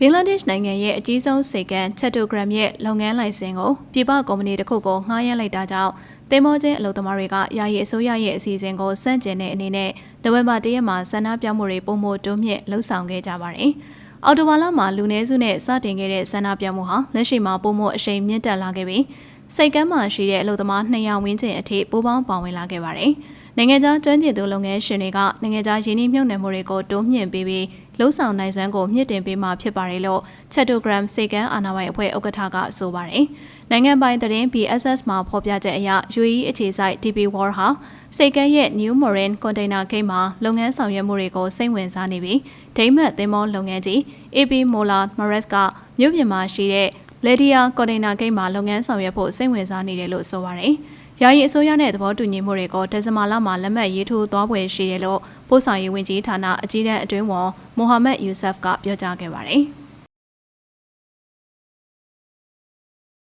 ဘင်္ဂလားဒေ့ရှ်နိုင်ငံရဲ့အကြီးဆုံးစိတ်ကမ်းချက်တိုဂရမ်ရဲ့လုပ်ငန်းလိုင်စင်ကိုပြည်ပကုမ္ပဏီတစ်ခုကိုငှားရမ်းလိုက်တာကြောင့်တင်မောချင်းအလုပ်သမားတွေကယာယီအစိုးရရဲ့အစီအစဉ်ကိုစန့်ကျင်တဲ့အနေနဲ့နိုဝင်ဘာ၁ရက်မှာဆန္ဒပြမှုတွေပုံမတိုးမြင့်လှုပ်ဆောင်ခဲ့ကြပါတယ်။အော်တိုဝါလာမှာလူနည်းစုနဲ့စတင်ခဲ့တဲ့ဆန္ဒပြမှုဟာလက်ရှိမှာပုံမအရှိန်မြင့်တက်လာခဲ့ပြီးစိတ်ကမ်းမှာရှိတဲ့အလုပ်သမား200ဝန်းကျင်အထိပိုးပေါင်းပါဝင်လာခဲ့ပါတယ်။ နိုင်ငံခြားကျွမ်းကျင်သူလုပ်ငန်းရှင်တွေကနိုင်ငံခြားယင်းနှိမ့်မြုပ်နှံမှုတွေကိုတိုးမြင့်ပေးပြီးလှုပ်ဆောင်နိုင်စွမ်းကိုမြင့်တင်ပေးမှာဖြစ်ပါတယ်လို့ Chattogram စိတ်ကမ်းအာဏာပိုင်အဖွဲ့ဥက္ကဋ္ဌကဆိုပါတယ်။နိုင်ငံပိုင်သတင်း BSS မှာဖော်ပြချက်အရ UAE အခြေစိုက် DP World ဟာစိတ်ကမ်းရဲ့ New Marine Container Gate မှာလုပ်ငန်းဆောင်ရွက်မှုတွေကိုစိတ်ဝင်စားနေပြီးဒိမတ်သင်္ဘောလုပ်ငန်းကြီး AP Mola Mares ကမြို့ပြင်မှာရှိတဲ့ Ledia Container Gate မှာလုပ်ငန်းဆောင်ရွက်ဖို့စိတ်ဝင်စားနေတယ်လို့ဆိုပါတယ်။ ယာယီအစိုးရနဲ့သဘောတူညီမှုတွေကိုဒဇမာလာမှာလက်မှတ်ရေးထိုးသွားပွဲရှိတယ်လို့ပို့ဆောင်ရေးဝန်ကြီးဌာနအကြီးတန်းအတွင်းဝန်မိုဟာမက်ယူဆဖ်ကပြောကြားခဲ့ပါတယ်။